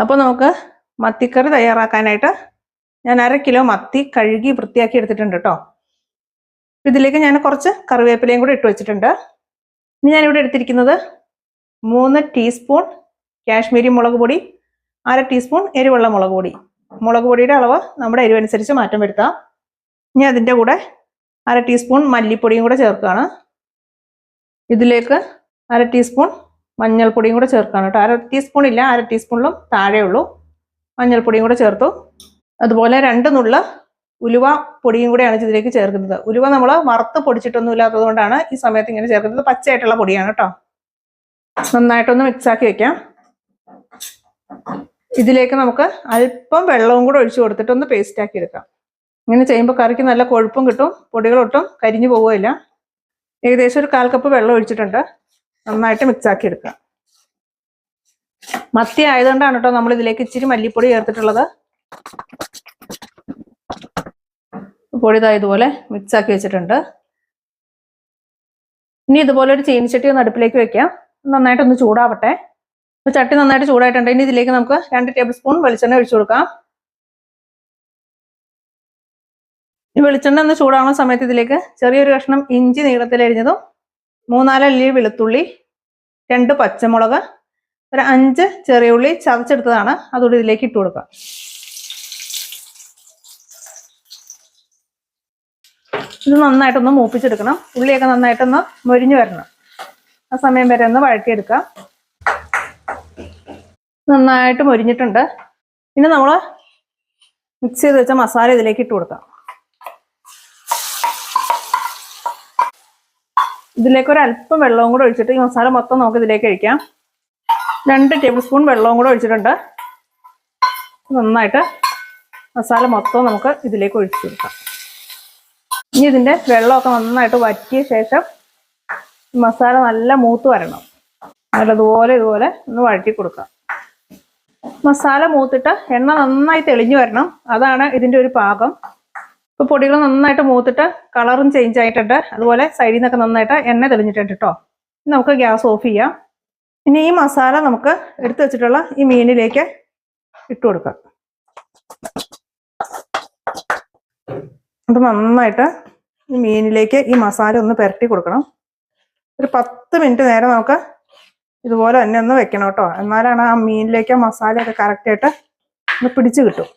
അപ്പോൾ നമുക്ക് മത്തിക്കറി തയ്യാറാക്കാനായിട്ട് ഞാൻ അര കിലോ മത്തി കഴുകി വൃത്തിയാക്കി എടുത്തിട്ടുണ്ട് കേട്ടോ. ഇതിലേക്ക് ഞാൻ കുറച്ച് കറിവേപ്പിലയും കൂടി ഇട്ട് വെച്ചിട്ടുണ്ട്. ഇനി ഞാനിവിടെ എടുത്തിരിക്കുന്നത് മൂന്ന് ടീസ്പൂൺ കാശ്മീരി മുളക് പൊടി അര ടീസ്പൂൺ എരിവുള്ള മുളക് പൊടി. മുളക് പൊടിയുടെ അളവ് നമ്മുടെ എരിവനുസരിച്ച് മാറ്റം വരുത്താം. ഇനി അതിന്റെ കൂടെ അര ടീസ്പൂൺ മല്ലിപ്പൊടിയും കൂടെ ചേർക്കുകയാണ് ഇതിലേക്ക് അര ടീസ്പൂൺ മഞ്ഞൾപ്പൊടിയും കൂടെ ചേർക്കുകയാണ് കേട്ടോ. അര ടീസ്പൂൺ ഇല്ല അര ടീസ്പൂണിലും താഴെയുള്ളൂ. മഞ്ഞൾപ്പൊടിയും കൂടെ ചേർത്തു. അതുപോലെ രണ്ട് നുള്ള ഉലുവ പൊടിയും കൂടെയാണ് ഇതിലേക്ക് ചേർക്കുന്നത്. ഉലുവ നമ്മൾ വറുത്ത് പൊടിച്ചിട്ടൊന്നും ഇല്ലാത്തത് കൊണ്ടാണ് ഈ സമയത്ത് ഇങ്ങനെ ചേർക്കുന്നത്. പച്ചയായിട്ടുള്ള പൊടിയാണ് കേട്ടോ നന്നായിട്ടൊന്ന് മിക്സ് ആക്കി വെക്കാം. ഇതിലേക്ക് നമുക്ക് അല്പം വെള്ളവും കൂടെ ഒഴിച്ചു കൊടുത്തിട്ട് ഒന്ന് പേസ്റ്റ് ആക്കി എടുക്കാം. ഇങ്ങനെ ചെയ്യുമ്പോൾ കറിക്ക് നല്ല കൊഴുപ്പും കിട്ടും പൊടികളൊട്ടും കരിഞ്ഞു പോവുകയില്ല. ഏകദേശം ഒരു കാൽ കപ്പ് വെള്ളം ഒഴിച്ചിട്ടുണ്ട്. നന്നായിട്ട് മിക്സ് ആക്കി എടുക്കാം. മത്തി ആയതുകൊണ്ടാണ് കേട്ടോ നമ്മൾ ഇതിലേക്ക് ഇച്ചിരി മല്ലിപ്പൊടി ചേർത്തിട്ടുള്ളത്. പൊടി ഇതുപോലെ മിക്സ് ആക്കി വെച്ചിട്ടുണ്ട്. ഇനി ഇതുപോലെ ഒരു ചീനിച്ചട്ടി ഒന്ന് അടുപ്പിലേക്ക് വെക്കാം. നന്നായിട്ടൊന്ന് ചൂടാവട്ടെ. അപ്പോൾ ചട്ടി നന്നായിട്ട് ചൂടായിട്ടുണ്ട്. ഇനി ഇതിലേക്ക് നമുക്ക് രണ്ട് ടേബിൾ സ്പൂൺ വെളിച്ചെണ്ണ ഒഴിച്ചു കൊടുക്കാം. ഈ വെളിച്ചെണ്ണ ഒന്ന് ചൂടാവുന്ന സമയത്ത് ഇതിലേക്ക് ചെറിയൊരു കഷ്ണം ഇഞ്ചി നീളത്തിലരിഞ്ഞതും മൂന്നാലല്ലി വെളുത്തുള്ളി രണ്ട് പച്ചമുളക് ഒരു അഞ്ച് ചെറിയ ഉള്ളി ചതച്ചെടുത്തതാണ്. അതുകൂടി ഇതിലേക്ക് ഇട്ട് കൊടുക്കാം. ഇത് നന്നായിട്ടൊന്ന് മൂപ്പിച്ചെടുക്കണം. ഉള്ളിയൊക്കെ നന്നായിട്ടൊന്ന് മൊരിഞ്ഞു വരണം. ആ സമയം വരെ ഒന്ന് വഴറ്റിയെടുക്കാം. നന്നായിട്ട് മൊരിഞ്ഞിട്ടുണ്ട്. പിന്നെ നമ്മൾ മിക്സ് ചെയ്ത് വെച്ച മസാല ഇതിലേക്ക് ഇട്ട് കൊടുക്കാം. ഇതിലേക്ക് ഒരു അല്പം വെള്ളവും കൂടെ ഒഴിച്ചിട്ട് ഈ മസാല മൊത്തം നമുക്ക് ഇതിലേക്ക് ഒഴിക്കാം. രണ്ട് ടേബിൾ സ്പൂൺ വെള്ളവും കൂടെ ഒഴിച്ചിട്ടുണ്ട്. നന്നായിട്ട് മസാല മൊത്തം നമുക്ക് ഇതിലേക്ക് ഒഴിച്ചു കൊടുക്കാം. ഇനി ഇതിന്റെ വെള്ളമൊക്കെ നന്നായിട്ട് വറ്റിയ ശേഷം മസാല നല്ല മൂത്ത് വരണം. നല്ലതുപോലെ ഇതുപോലെ ഒന്ന് വഴറ്റി കൊടുക്കാം. മസാല മൂത്തിട്ട് എണ്ണ നന്നായി തെളിഞ്ഞു വരണം. അതാണ് ഇതിന്റെ ഒരു പാകം. ഇപ്പൊ പൊടികൾ നന്നായിട്ട് മൂത്തിട്ട് കളറും ചേഞ്ച് ആയിട്ടുണ്ട്. അതുപോലെ സൈഡിൽ നിന്നൊക്കെ നന്നായിട്ട് എണ്ണ തെളിഞ്ഞിട്ടുണ്ട് കേട്ടോ നമുക്ക് ഗ്യാസ് ഓഫ് ചെയ്യാം. ഇനി ഈ മസാല നമുക്ക് എടുത്തു വെച്ചിട്ടുള്ള ഈ മീനിലേക്ക് ഇട്ട് കൊടുക്കാം. അപ്പൊ നന്നായിട്ട് ഈ മീനിലേക്ക് ഈ മസാല ഒന്ന് പുരട്ടി കൊടുക്കണം. ഒരു പത്ത് മിനിറ്റ് നേരം നമുക്ക് ഇതുപോലെ തന്നെ ഒന്ന് വെക്കണം കേട്ടോ. എന്നാലാണ് ആ മീനിലേക്ക് ആ മസാലയൊക്കെ കറക്റ്റായിട്ട് ഒന്ന് പിടിച്ച് കിട്ടും.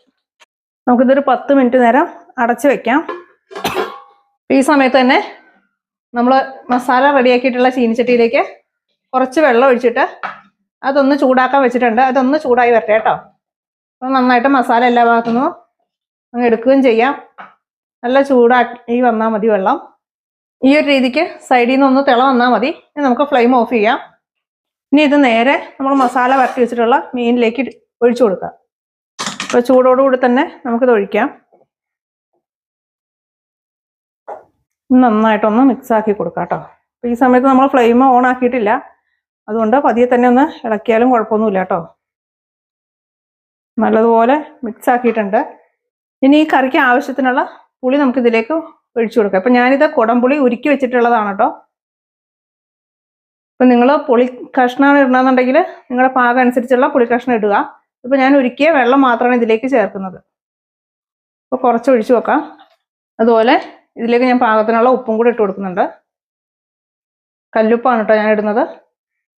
നമുക്കിതൊരു പത്ത് മിനിറ്റ് നേരം അടച്ച് വെക്കാം. ഈ സമയത്ത് തന്നെ നമ്മൾ മസാല റെഡിയാക്കിയിട്ടുള്ള ചീനിച്ചട്ടിയിലേക്ക് കുറച്ച് വെള്ളം ഒഴിച്ചിട്ട് അതൊന്ന് ചൂടാക്കാൻ വെച്ചിട്ടുണ്ട്. അതൊന്ന് ചൂടായി വരട്ടെ കേട്ടോ. അപ്പം നന്നായിട്ട് മസാല എല്ലാ ഭാഗത്തുനിന്നും അങ്ങ് എടുക്കുകയും ചെയ്യാം. നല്ല ചൂടാക്കി വന്നാൽ മതി വെള്ളം. ഈ ഒരു രീതിക്ക് സൈഡിൽ നിന്ന് ഒന്ന് തിള വന്നാൽ മതി. ഇനി നമുക്ക് ഫ്ലെയിം ഓഫ് ചെയ്യാം. ഇനി ഇത് നേരെ നമ്മൾ മസാല വരട്ടി വെച്ചിട്ടുള്ള മീനിലേക്ക് ഒഴിച്ചു കൊടുക്കാം അപ്പോൾ ചൂടോടുകൂടി തന്നെ നമുക്കിത് ഒഴിക്കാം. നന്നായിട്ടൊന്ന് മിക്സ് ആക്കി കൊടുക്കാം കേട്ടോ. അപ്പോൾ ഈ സമയത്ത് നമ്മൾ ഫ്ലെയിം ഓൺ ആക്കിയിട്ടില്ല. അതുകൊണ്ട് പതിയെ തന്നെ ഒന്ന് ഇളക്കിയാലും കുഴപ്പമൊന്നുമില്ല കേട്ടോ. നല്ലതുപോലെ മിക്സ് ആക്കിയിട്ടുണ്ട്. ഇനി ഈ കറിക്ക് ആവശ്യത്തിനുള്ള പുളി നമുക്ക് ഇതിലേക്ക് ഒഴിച്ചു കൊടുക്കാം. അപ്പം ഞാനിത് കുടംപുളി ഉരുക്കി വെച്ചിട്ടുള്ളതാണ് കേട്ടോ. അപ്പം നിങ്ങൾ പുളി കഷ്ണമാണ് ഇടണമെന്നുണ്ടെങ്കിൽ നിങ്ങളുടെ പാകം അനുസരിച്ചുള്ള പുളി കഷ്ണം ഇടുക. ഇപ്പം ഞാൻ ഉരുക്കിയ വെള്ളം മാത്രമാണ് ഇതിലേക്ക് ചേർക്കുന്നത്. അപ്പോൾ കുറച്ച് ഒഴിച്ചു വെക്കാം. അതുപോലെ ഇതിലേക്ക് ഞാൻ പാകത്തിനുള്ള ഉപ്പും കൂടി ഇട്ട് കൊടുക്കുന്നുണ്ട്. കല്ലുപ്പാണ് കേട്ടോ ഞാൻ ഇടുന്നത്.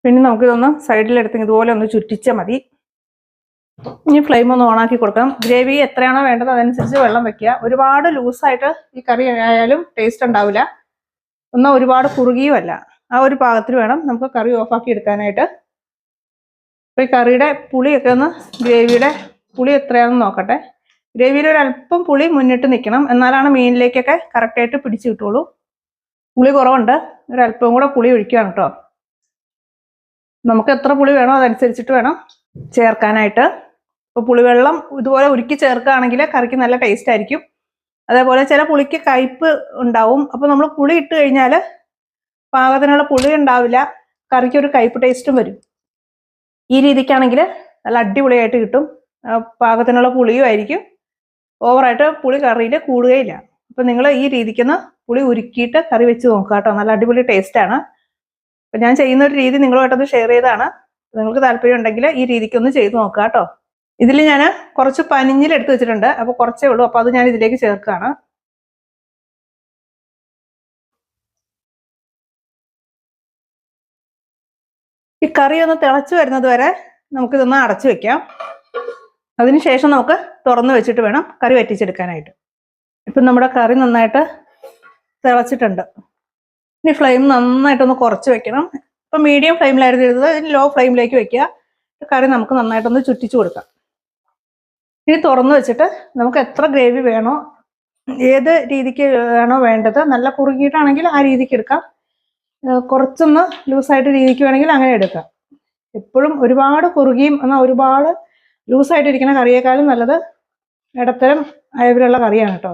പിന്നെ നമുക്കിതൊന്ന് സൈഡിലെടുത്ത് ഇതുപോലെ ഒന്ന് ചുറ്റിച്ചാൽ മതി. ഇനി ഫ്ലെയിം ഒന്ന് ഓണാക്കി കൊടുക്കാം ഗ്രേവി എത്രയാണോ വേണ്ടത് അതനുസരിച്ച് വെള്ളം വെക്കുക. ഒരുപാട് ലൂസായിട്ട് ഈ കറി ആയാലും ടേസ്റ്റ് ഉണ്ടാവില്ല. എന്നാൽ ഒരുപാട് കുറുകിയുമല്ല ആ ഒരു പാകത്തിൽ വേണം നമുക്ക് കറി ഓഫാക്കി എടുക്കാനായിട്ട്. അപ്പോൾ ഈ കറിയുടെ പുളിയൊക്കെ ഒന്ന് ഗ്രേവിയുടെ പുളി എത്രയാണെന്ന് നോക്കട്ടെ. ഗ്രേവിയിൽ ഒരു അല്പം പുളി മുന്നിട്ട് നിൽക്കണം. എന്നാലാണ് മീനിലേക്കൊക്കെ കറക്റ്റായിട്ട് പിടിച്ചു കിട്ടുള്ളൂ. പുളി കുറവുണ്ട്. ഒരല്പം കൂടെ പുളി ഒഴിക്കുകയാണ് കേട്ടോ. നമുക്ക് എത്ര പുളി വേണോ അതനുസരിച്ചിട്ട് വേണം ചേർക്കാനായിട്ട്. ഇപ്പോൾ പുളിവെള്ളം ഇതുപോലെ ഉരുക്കി ചേർക്കുകയാണെങ്കിൽ കറിക്ക് നല്ല ടേസ്റ്റ് ആയിരിക്കും. അതേപോലെ ചില പുളിക്ക് കയ്പ്പ് ഉണ്ടാവും. അപ്പോൾ നമ്മൾ പുളി ഇട്ട് കഴിഞ്ഞാൽ പാകത്തിനുള്ള പുളി ഉണ്ടാവില്ല. കറിക്ക് ഒരു കയ്പ് ടേസ്റ്റും വരും. ഈ രീതിക്കാണെങ്കിൽ നല്ല അടിപൊളിയായിട്ട് കിട്ടും. പാകത്തിനുള്ള പുളിയും ആയിരിക്കും. ഓവറായിട്ട് പുളി കറിയിൽ കൂടുകയില്ല. അപ്പം നിങ്ങൾ ഈ രീതിക്കൊന്ന് പുളി ഉരുക്കിയിട്ട് കറി വെച്ച് നോക്കുക കേട്ടോ. നല്ല അടിപൊളി ടേസ്റ്റാണ് അപ്പം ഞാൻ ചെയ്യുന്ന ഒരു രീതി നിങ്ങളുമായിട്ടൊന്ന് ഷെയർ ചെയ്തതാണ്. നിങ്ങൾക്ക് താല്പര്യം ഉണ്ടെങ്കിൽ ഈ രീതിക്കൊന്ന് ചെയ്ത് നോക്കുക കേട്ടോ. ഇതിൽ ഞാൻ കുറച്ച് പനിഞ്ഞിൽ എടുത്ത് വെച്ചിട്ടുണ്ട്. അപ്പോൾ കുറച്ചേ ഉള്ളൂ. അപ്പോൾ അത് ഞാൻ ഇതിലേക്ക് ചേർക്കുകയാണ്. ഈ കറി ഒന്ന് തിളച്ചു വരുന്നത് വരെ നമുക്കിതൊന്ന് അടച്ചു വെക്കാം. അതിനുശേഷം നമുക്ക് തുറന്ന് വെച്ചിട്ട് വേണം കറി വറ്റിച്ചെടുക്കാനായിട്ട്. ഇപ്പം നമ്മുടെ കറി നന്നായിട്ട് തിളച്ചിട്ടുണ്ട്. ഇനി ഫ്ലെയിം നന്നായിട്ടൊന്ന് കുറച്ച് വെക്കണം. ഇപ്പം മീഡിയം ഫ്ലെയിമിലായിരുന്നു ഇരുന്നത്. ലോ ഫ്ലെയിമിലേക്ക് വെക്കുക. കറി നമുക്ക് നന്നായിട്ടൊന്ന് ചുറ്റിച്ചു കൊടുക്കാം. ഇനി തുറന്ന് വെച്ചിട്ട് നമുക്ക് എത്ര ഗ്രേവി വേണോ ഏത് രീതിക്ക് വേണോ വേണ്ടത് നല്ല കുറുകിയിട്ടാണെങ്കിൽ ആ രീതിക്ക് എടുക്കാം. കുറച്ചൊന്ന് ലൂസായിട്ട് രീതിക്ക് വേണമെങ്കിൽ അങ്ങനെ എടുക്കാം. എപ്പോഴും ഒരുപാട് കുറുകിയും എന്നാൽ ഒരുപാട് ലൂസായിട്ട് ഇരിക്കുന്ന കറിയേക്കാളും നല്ലത് ഇടത്തരം അയവിലുള്ള കറിയാണ് കേട്ടോ.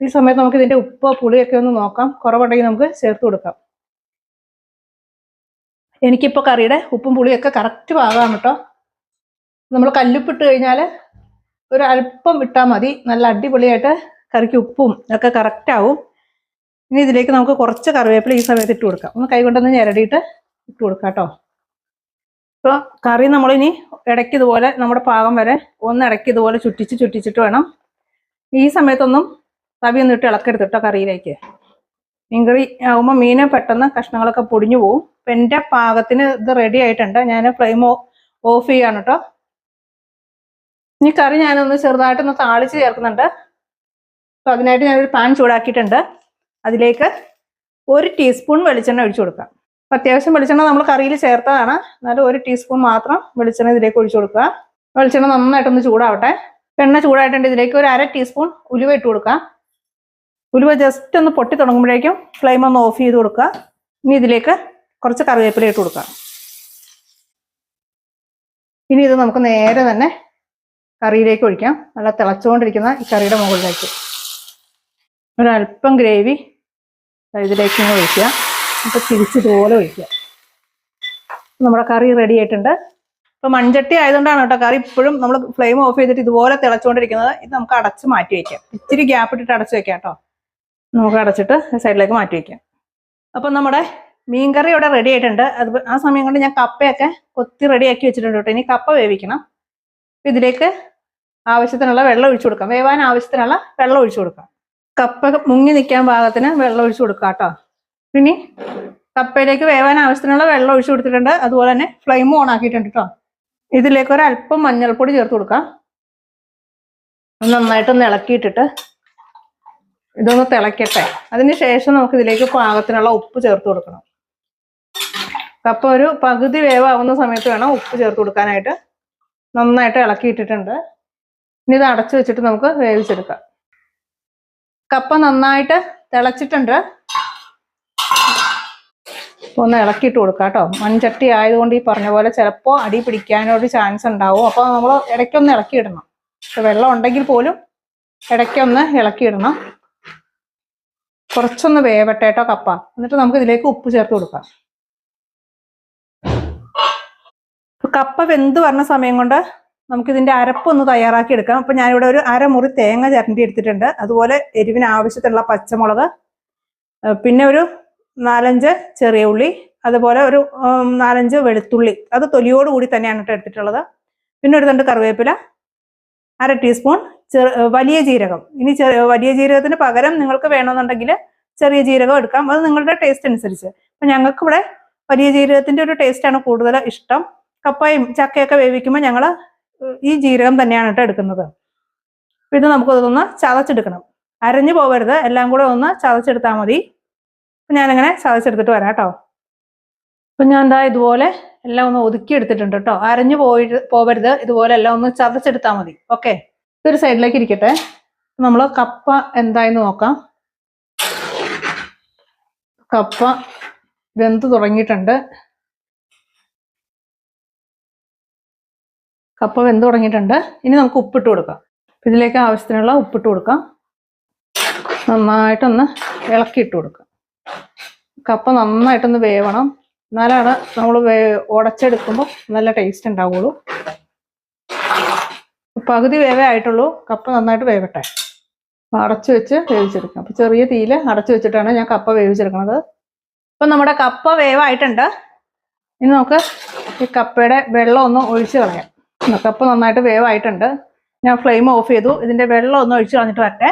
ഈ സമയത്ത് നമുക്ക് ഇതിന്റെ ഉപ്പ് പുളിയൊക്കെ ഒന്ന് നോക്കാം. കുറവുണ്ടെങ്കിൽ നമുക്ക് ചേർത്ത് കൊടുക്കാം. എനിക്കിപ്പോൾ കറിയുടെ ഉപ്പും പുളിയൊക്കെ കറക്റ്റ് പാകാണ് കേട്ടോ. നമ്മൾ കല്ലുപ്പിട്ട് കഴിഞ്ഞാൽ ഒരു അല്പം ഇട്ടാൽ മതി. നല്ല അടിപൊളിയായിട്ട് കറിക്ക് ഉപ്പും ഒക്കെ കറക്റ്റ് ആവും. ഇനി ഇതിലേക്ക് നമുക്ക് കുറച്ച് കറിവേപ്പില ഈ സമയത്ത് ഇട്ട് കൊടുക്കാം. ഒന്ന് കൈ കൊണ്ടൊന്ന് ഞെരടിയിട്ട് ഇട്ട് കൊടുക്കാം കേട്ടോ ഇപ്പോൾ കറി നമ്മളിനി ഇടയ്ക്ക് ഇതുപോലെ നമ്മുടെ പാകം വരെ ഒന്ന് ഇടയ്ക്ക് ഇതുപോലെ ചുറ്റിച്ച് ചുറ്റിച്ചിട്ട് വേണം. ഈ സമയത്തൊന്നും തവി ഒന്നും ഇട്ട് ഇളക്കരുത് കേട്ടോ കറിയിലേക്ക്. മീൻകറി ആകുമ്പോൾ മീന് പെട്ടെന്ന് കഷ്ണങ്ങളൊക്കെ പൊടിഞ്ഞു പോകും അപ്പം എന്റെ പാകത്തിന് ഇത് റെഡി ആയിട്ടുണ്ട്. ഞാൻ ഫ്ലെയിം ഓഫ് ചെയ്യാണ് കേട്ടോ ഇനി കറി ഞാനൊന്ന് ചെറുതായിട്ടൊന്ന് താളിച്ച് ചേർക്കുന്നുണ്ട്. അപ്പോൾ അതിനായിട്ട് ഞാനൊരു പാൻ ചൂടാക്കിയിട്ടുണ്ട്. അതിലേക്ക് ഒരു ടീസ്പൂൺ വെളിച്ചെണ്ണ ഒഴിച്ചു കൊടുക്കാം. അപ്പം അത്യാവശ്യം വെളിച്ചെണ്ണ നമ്മൾ കറിയിൽ ചേർത്തതാണ്. എന്നാലും ഒരു ടീസ്പൂൺ മാത്രം വെളിച്ചെണ്ണ ഇതിലേക്ക് ഒഴിച്ചു കൊടുക്കുക. വെളിച്ചെണ്ണ നന്നായിട്ടൊന്ന് ചൂടാവട്ടെ. എണ്ണ ചൂടായിട്ടുണ്ട്. ഇതിലേക്ക് ഒരു അര ടീസ്പൂൺ ഉലുവ ഇട്ട് കൊടുക്കാം ഉലുവ ജസ്റ്റ് ഒന്ന് പൊട്ടി തുടങ്ങുമ്പോഴേക്കും ഫ്ലെയിം ഒന്ന് ഓഫ് ചെയ്ത് കൊടുക്കുക. ഇനി ഇതിലേക്ക് കുറച്ച് കറിവേപ്പില ഇട്ട് കൊടുക്കാം ഇനി ഇത് നമുക്ക് നേരെ തന്നെ കറിയിലേക്ക് ഒഴിക്കാം. നല്ല തിളച്ചുകൊണ്ടിരിക്കുന്ന ഈ കറിയുടെ മുകളിലേക്ക്. ഒരല്പം ഗ്രേവി ഇതിലേക്ക് ഒഴിക്കുക. അപ്പോൾ തിരിച്ചിതുപോലെ ഒഴിക്കുക. നമ്മുടെ കറി റെഡി ആയിട്ടുണ്ട്. ഇപ്പൊ മൺചട്ടി ആയതുകൊണ്ടാണ് കേട്ടോ കറി ഇപ്പോഴും നമ്മൾ ഫ്ലെയിം ഓഫ് ചെയ്തിട്ട് ഇതുപോലെ തിളച്ചുകൊണ്ടിരിക്കുന്നത്. ഇത് നമുക്ക് അടച്ച് മാറ്റി വെക്കാം ഇച്ചിരി ഗ്യാപ്പ് ഇട്ടിട്ട് അടച്ച് വെക്കാം കേട്ടോ. നമുക്ക് അടച്ചിട്ട് സൈഡിലേക്ക് മാറ്റി വെക്കാം അപ്പം നമ്മുടെ മീൻ കറി ഇവിടെ റെഡി ആയിട്ടുണ്ട്. അത് ആ സമയം കൊണ്ട് ഞാൻ കപ്പയൊക്കെ കൊത്തി റെഡിയാക്കി വെച്ചിട്ടുണ്ട് കേട്ടോ. ഇനി കപ്പ വേവിക്കണം. ഇതിലേക്ക് ആവശ്യത്തിനുള്ള വെള്ളം ഒഴിച്ചു കൊടുക്കാം. വേവാൻ ആവശ്യത്തിനുള്ള വെള്ളം ഒഴിച്ചു കൊടുക്കാം. കപ്പ മുങ്ങി നിൽക്കാൻ പാകത്തിന് വെള്ളം ഒഴിച്ചു കൊടുക്കാം കേട്ടോ. ഇനി കപ്പയിലേക്ക് വേവാൻ ആവശ്യത്തിനുള്ള വെള്ളം ഒഴിച്ചു കൊടുത്തിട്ടുണ്ട്. അതുപോലെ തന്നെ ഫ്ലെയിം ഓൺ ആക്കിയിട്ടുണ്ട് കേട്ടോ. ഇതിലേക്ക് ഒരു അല്പം മഞ്ഞൾപ്പൊടി ചേർത്ത് കൊടുക്കാം. ഒന്ന് നന്നായിട്ടൊന്ന് ഇളക്കിയിട്ടിട്ട് ഇതൊന്ന് തിളക്കട്ടെ. അതിന് ശേഷം നമുക്ക് ഇതിലേക്ക് പാകത്തിനുള്ള ഉപ്പ് ചേർത്ത് കൊടുക്കണം. കപ്പ ഒരു പകുതി വേവാവുന്ന സമയത്ത് വേണം ഉപ്പ് ചേർത്ത് കൊടുക്കാനായിട്ട്. നന്നായിട്ട് ഇളക്കിയിട്ടിട്ടുണ്ട്. ഇനി ഇത് അടച്ചു വെച്ചിട്ട് നമുക്ക് വേവിച്ചെടുക്കാം. കപ്പ നന്നായിട്ട് തിളച്ചിട്ടുണ്ട്. ഒന്ന് ഇളക്കിയിട്ട് കൊടുക്കാം കേട്ടോ. മൺചട്ടി ആയതുകൊണ്ട് ഈ പറഞ്ഞ പോലെ ചിലപ്പോൾ അടി പിടിക്കാനൊരു ചാൻസ് ഉണ്ടാവും. അപ്പോൾ നമ്മൾ ഇടയ്ക്കൊന്ന് ഇളക്കിയിടണം. വെള്ളം ഉണ്ടെങ്കിൽ പോലും ഇടയ്ക്കൊന്ന് ഇളക്കിയിടണം. കുറച്ചൊന്ന് വേവട്ടെ കേട്ടോ കപ്പ. എന്നിട്ട് നമുക്ക് ഇതിലേക്ക് ഉപ്പ് ചേർത്ത് കൊടുക്കാം ഇപ്പൊ കപ്പ വെന്ത് വരുന്ന സമയം കൊണ്ട് നമുക്ക് ഇതിന്റെ അരപ്പൊന്ന് തയ്യാറാക്കി എടുക്കാം അപ്പൊ ഞാനിവിടെ ഒരു അരമുറി തേങ്ങ ചിരണ്ടി എടുത്തിട്ടുണ്ട്. അതുപോലെ എരിവിന് ആവശ്യത്തിനുള്ള പച്ചമുളക് പിന്നെ ഒരു നാലഞ്ച് ചെറിയ ഉള്ളി അതുപോലെ ഒരു നാലഞ്ച് വെളുത്തുള്ളി. അത് തൊലിയോട് കൂടി തന്നെയാണ് കേട്ടോ എടുത്തിട്ടുള്ളത്. പിന്നെ ഒരു തണ്ട് കറിവേപ്പില അര ടീസ്പൂൺ വലിയ ജീരകം. ഇനി വലിയ ജീരകത്തിന് പകരം നിങ്ങൾക്ക് വേണമെന്നുണ്ടെങ്കിൽ ചെറിയ ജീരകം എടുക്കാം. അത് നിങ്ങളുടെ ടേസ്റ്റ് അനുസരിച്ച്. അപ്പൊ ഞങ്ങൾക്ക് ഇവിടെ വലിയ ജീരകത്തിന്റെ ഒരു ടേസ്റ്റാണ് കൂടുതൽ ഇഷ്ടം. കപ്പയും ചക്കയൊക്കെ വേവിക്കുമ്പോൾ ഞങ്ങൾ ഈ ജീരകം തന്നെയാണ് കേട്ടോ എടുക്കുന്നത്. ഇത് നമുക്കതൊന്ന് ചതച്ചെടുക്കണം. അരഞ്ഞു പോകരുത് എല്ലാം കൂടെ ഒന്ന് ചതച്ചെടുത്താൽ മതി. അപ്പം ഞാനിങ്ങനെ ചതച്ചെടുത്തിട്ട് വരാം കേട്ടോ അപ്പൊ ഞാൻ എന്താ ഇതുപോലെ എല്ലാം ഒന്ന് ഒതുക്കി എടുത്തിട്ടുണ്ട് കേട്ടോ അരഞ്ഞു പോയി പോകരുത് ഇതുപോലെ എല്ലാം ഒന്ന് ചതച്ചെടുത്താൽ മതി. ഓക്കെ. ഇതൊരു സൈഡിലേക്ക് ഇരിക്കട്ടെ. നമ്മൾ കപ്പ എന്തായെന്ന് നോക്കാം. കപ്പ വെന്ത് തുടങ്ങിയിട്ടുണ്ട്. കപ്പ വെന്ത് തുടങ്ങിയിട്ടുണ്ട്. ഇനി നമുക്ക് ഉപ്പിട്ട് കൊടുക്കാം. ഇതിലേക്ക് ആവശ്യത്തിനുള്ള ഉപ്പിട്ട് കൊടുക്കാം. നന്നായിട്ടൊന്ന് ഇളക്കിയിട്ട് കൊടുക്കാം. കപ്പ നന്നായിട്ടൊന്ന് വേവണം. എന്നാലാണ് നമ്മൾ വേ ഉടച്ചെടുക്കുമ്പോൾ നല്ല ടേസ്റ്റ് ഉണ്ടാവുള്ളൂ. പകുതി വേവേ ആയിട്ടുള്ളൂ. കപ്പ നന്നായിട്ട് വേവട്ടെ. അടച്ചു വെച്ച് വേവിച്ചെടുക്കാം. അപ്പം ചെറിയ തീയിൽ അടച്ചു വെച്ചിട്ടാണ് ഞാൻ കപ്പ വേവിച്ചെടുക്കുന്നത് ഇപ്പം നമ്മുടെ കപ്പ വേവായിട്ടുണ്ട്. ഇനി നമുക്ക് ഈ കപ്പയുടെ വെള്ളം ഒന്ന് ഒഴിച്ച് കളയാം. കപ്പ നന്നായിട്ട് വേവായിട്ടുണ്ട്. ഞാൻ ഫ്ലെയിം ഓഫ് ചെയ്തു. ഇതിന്റെ വെള്ളം ഒന്ന് ഒഴിച്ചു കളഞ്ഞിട്ട് വരട്ടെ.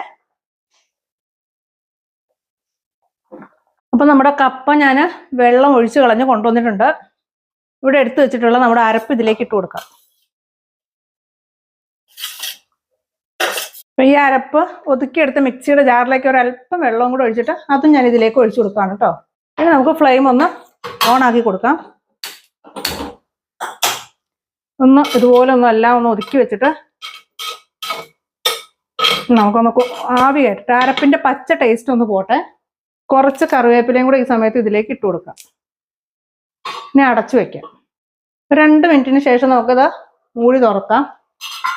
അപ്പൊ നമ്മുടെ കപ്പ ഞാൻ വെള്ളം ഒഴിച്ചു കളഞ്ഞ് കൊണ്ടുവന്നിട്ടുണ്ട്. ഇവിടെ എടുത്തു വെച്ചിട്ടുള്ള നമ്മുടെ അരപ്പ് ഇതിലേക്ക് ഇട്ട് കൊടുക്കാം. അപ്പൊ ഈ അരപ്പ് ഒതുക്കിയെടുത്ത് മിക്സിയുടെ ജാറിലേക്ക് ഒരു അല്പം വെള്ളവും കൂടെ ഒഴിച്ചിട്ട് അതും ഞാൻ ഇതിലേക്ക് ഒഴിച്ചു കൊടുക്കാണ് കേട്ടോ. ഇനി നമുക്ക് ഫ്ലെയിം ഒന്ന് ഓൺ ആക്കി കൊടുക്കാം. ഒന്ന് ഇതുപോലെ ഒന്ന് എല്ലാം ഒന്ന് ഒതുക്കി വെച്ചിട്ട് നമുക്കൊന്ന് ആവി കയറ്റ അരപ്പിന്റെ പച്ച ടേസ്റ്റ് ഒന്ന് പോട്ടെ. കുറച്ച് കറിവേപ്പിലയും കൂടെ ഈ സമയത്ത് ഇതിലേക്ക് ഇട്ട് കൊടുക്കാം. ഇനി അടച്ചു വെക്കാം. രണ്ട് മിനിറ്റിന് ശേഷം നമുക്കത് മൂടി തുറക്കാം.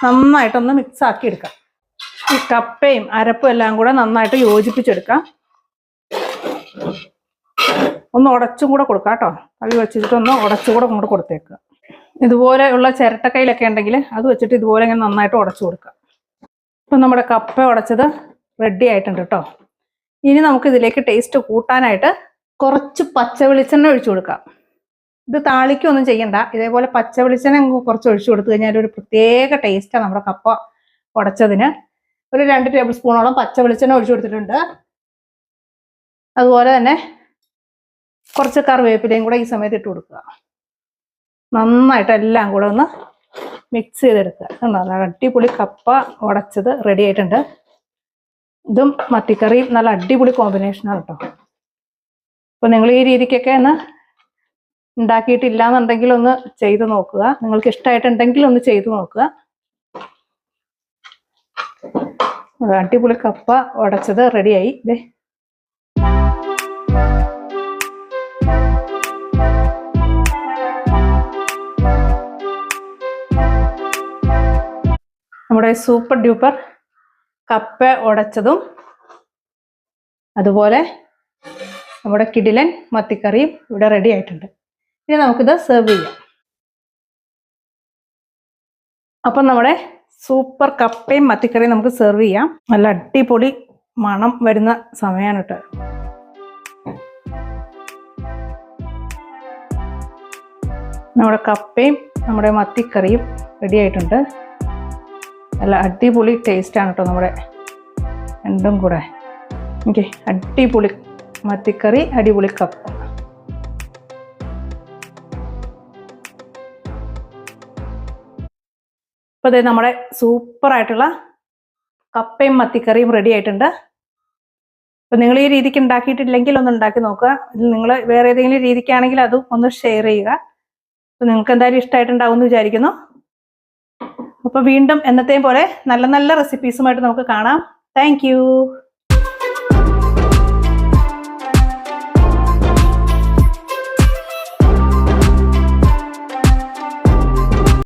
നന്നായിട്ടൊന്ന് മിക്സ് ആക്കി എടുക്കാം. ഈ കപ്പയും അരപ്പും എല്ലാം കൂടെ നന്നായിട്ട് യോജിപ്പിച്ചെടുക്കാം. ഒന്ന് ഉടച്ചും കൂടെ കൊടുക്കാം കേട്ടോ. അവി വെച്ചിട്ടൊന്ന് ഉടച്ചും കൂടെ കൊണ്ട് കൊടുത്തേക്കുക ഇതുപോലെയുള്ള ചിരട്ടക്കൈയിലൊക്കെ ഉണ്ടെങ്കിൽ അത് വെച്ചിട്ട് ഇതുപോലെ ഇങ്ങനെ നന്നായിട്ട് ഉടച്ചു കൊടുക്കാം ഇപ്പം നമ്മുടെ കപ്പ ഉടച്ചത് റെഡി ആയിട്ടുണ്ട് കേട്ടോ ഇനി നമുക്ക് ഇതിലേക്ക് ടേസ്റ്റ് കൂട്ടാനായിട്ട് കുറച്ച് പച്ച വെളിച്ചെണ്ണ ഒഴിച്ചു കൊടുക്കാം ഇത് താളിക്കൊന്നും ചെയ്യണ്ട. ഇതേപോലെ പച്ച വെളിച്ചെണ്ണ കുറച്ച് ഒഴിച്ചു കൊടുത്തു കഴിഞ്ഞാൽ ഒരു പ്രത്യേക ടേസ്റ്റാണ് നമ്മുടെ കപ്പ ഉടച്ചതിന്. ഒരു രണ്ട് ടേബിൾ സ്പൂണോളം പച്ച വെളിച്ചെണ്ണ ഒഴിച്ചു കൊടുത്തിട്ടുണ്ട്. അതുപോലെ തന്നെ കുറച്ച് കറിവേപ്പിലയും കൂടെ ഈ സമയത്ത് ഇട്ട് കൊടുക്കുക. നന്നായിട്ട് എല്ലാം കൂടെ ഒന്ന് മിക്സ് ചെയ്തെടുക്കുക. കണ്ടോ? അടിപൊളി കപ്പ ഉടച്ചത് റെഡി ആയിട്ടുണ്ട്. ഇതും മത്തിക്കറിയും നല്ല അടിപൊളി കോമ്പിനേഷനാണ് കേട്ടോ അപ്പൊ നിങ്ങൾ ഈ രീതിക്കൊക്കെ ഒന്ന് ഉണ്ടാക്കിയിട്ടില്ല എന്നുണ്ടെങ്കിൽ ഒന്ന് ചെയ്ത് നോക്കുക. നിങ്ങൾക്ക് ഇഷ്ടമായിട്ടുണ്ടെങ്കിൽ ഒന്ന് ചെയ്ത് നോക്കുക. അടിപൊളി കപ്പ ഉടച്ചത് റെഡിയായി ഇതേ നമ്മുടെ സൂപ്പർ ഡ്യൂപ്പർ കപ്പ ഉടച്ചതും അതുപോലെ നമ്മുടെ കിടിലൻ മത്തിക്കറിയും ഇവിടെ റെഡി ആയിട്ടുണ്ട്. ഇനി നമുക്കിത് സെർവ് ചെയ്യാം. അപ്പം നമ്മുടെ സൂപ്പർ കപ്പയും മത്തിക്കറിയും നമുക്ക് സെർവ് ചെയ്യാം. നല്ല അടിപൊളി മണം വരുന്ന സമയമാണ് കേട്ടോ. നമ്മുടെ കപ്പയും നമ്മുടെ മത്തിക്കറിയും റെഡി ആയിട്ടുണ്ട്. നല്ല അടിപൊളി ടേസ്റ്റാണ് കേട്ടോ നമ്മുടെ രണ്ടും കൂടെ. എനിക്ക് അടിപൊളി മത്തിക്കറി അടിപൊളി കപ്പ അപ്പോൾ അതെ നമ്മുടെ സൂപ്പർ ആയിട്ടുള്ള കപ്പയും മത്തിക്കറിയും റെഡി ആയിട്ടുണ്ട്. അപ്പോൾ നിങ്ങൾ ഈ രീതിക്ക് ഉണ്ടാക്കിയിട്ടില്ലെങ്കിൽ ഒന്ന് ഉണ്ടാക്കി നോക്കുക. നിങ്ങൾ വേറെ ഏതെങ്കിലും രീതിക്കാണെങ്കിൽ അതും ഒന്ന് ഷെയർ ചെയ്യുക. അപ്പോൾ നിങ്ങൾക്ക് എന്തായാലും ഇഷ്ടമായിട്ടുണ്ടാവും എന്ന് വിചാരിക്കുന്നു. അപ്പോൾ വീണ്ടും എന്നത്തെയും പോലെ നല്ല നല്ല റെസിപ്പീസുമായിട്ട് നമുക്ക് കാണാം. താങ്ക്